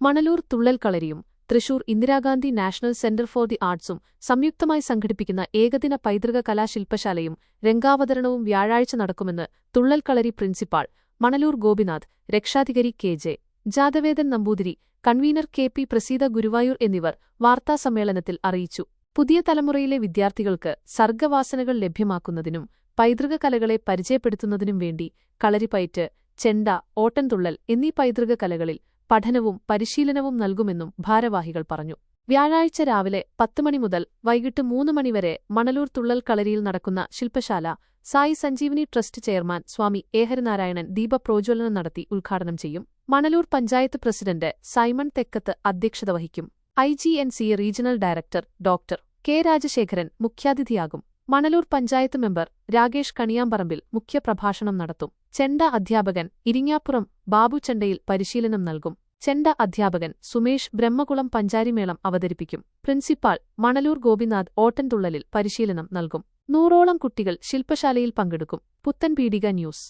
Manalur Thullal കളരിയും Thrissur Indira Gandhi national centre for the ആർട്സും സംയുക്തമായി സംഘടിപ്പിക്കുന്ന ഏകദിന പൈതൃക കലാശില്പശാലയും രംഗാവതരണവും വ്യാഴാഴ്ച നടക്കുമെന്ന് തുള്ളൽ കളരി പ്രിൻസിപ്പാൾ മണലൂർ ഗോപിനാഥ് രക്ഷാധികാരി K J Jathavedan Namboothiri convener K P Praseetha Guruvayur എന്നിവർ വാർത്താസമ്മേളനത്തിൽ അറിയിച്ചു. പുതിയ തലമുറയിലെ വിദ്യാർത്ഥികൾക്ക് സർഗവാസനകൾ ലഭ്യമാക്കുന്നതിനും പൈതൃക കലകളെ പരിചയപ്പെടുത്തുന്നതിനും വേണ്ടി കളരിപ്പയറ്റ് ചെണ്ട ഓട്ടൻതുള്ളൽ എന്നീ പൈതൃക കലകളിൽ പഠനവും പരിശീലനവും നൽകുമെന്നും ഭാരവാഹികൾ പറഞ്ഞു. വ്യാഴാഴ്ച രാവിലെ പത്ത് മണി മുതൽ വൈകിട്ട് മൂന്ന് മണിവരെ മണലൂർ തുള്ളൽ കളരിയിൽ നടക്കുന്ന ശില്പശാല സായി സഞ്ജീവനി ട്രസ്റ്റ് ചെയർമാൻ സ്വാമി ഏഹരനാരായണൻ ദീപപ്രോജ്വലനം നടത്തി ഉദ്ഘാടനം ചെയ്യും. മണലൂർ പഞ്ചായത്ത് പ്രസിഡന്റ് സൈമൺ തെക്കത്ത് അധ്യക്ഷത വഹിക്കും. I G N C regional director doctor K Rajasekharan മുഖ്യാതിഥിയാകും. മണലൂർ പഞ്ചായത്ത് മെമ്പർ രാകേഷ് കണിയാമ്പറമ്പിൽ മുഖ്യപ്രഭാഷണം നടത്തും. ചെണ്ട അധ്യാപകൻ ഇരിങ്ങാപ്പുറം ബാബുചെണ്ടയിൽ പരിശീലനം നൽകും. ചെണ്ട അധ്യാപകൻ സുമേഷ് ബ്രഹ്മകുളം പഞ്ചാരിമേളം അവതരിപ്പിക്കും. പ്രിൻസിപ്പാൾ മണലൂർ ഗോപിനാഥ് ഓട്ടൻതുള്ളലിൽ പരിശീലനം നൽകും. നൂറോളം കുട്ടികൾ ശില്പശാലയിൽ പങ്കെടുക്കും. പുത്തൻ പീഡിക ന്യൂസ്.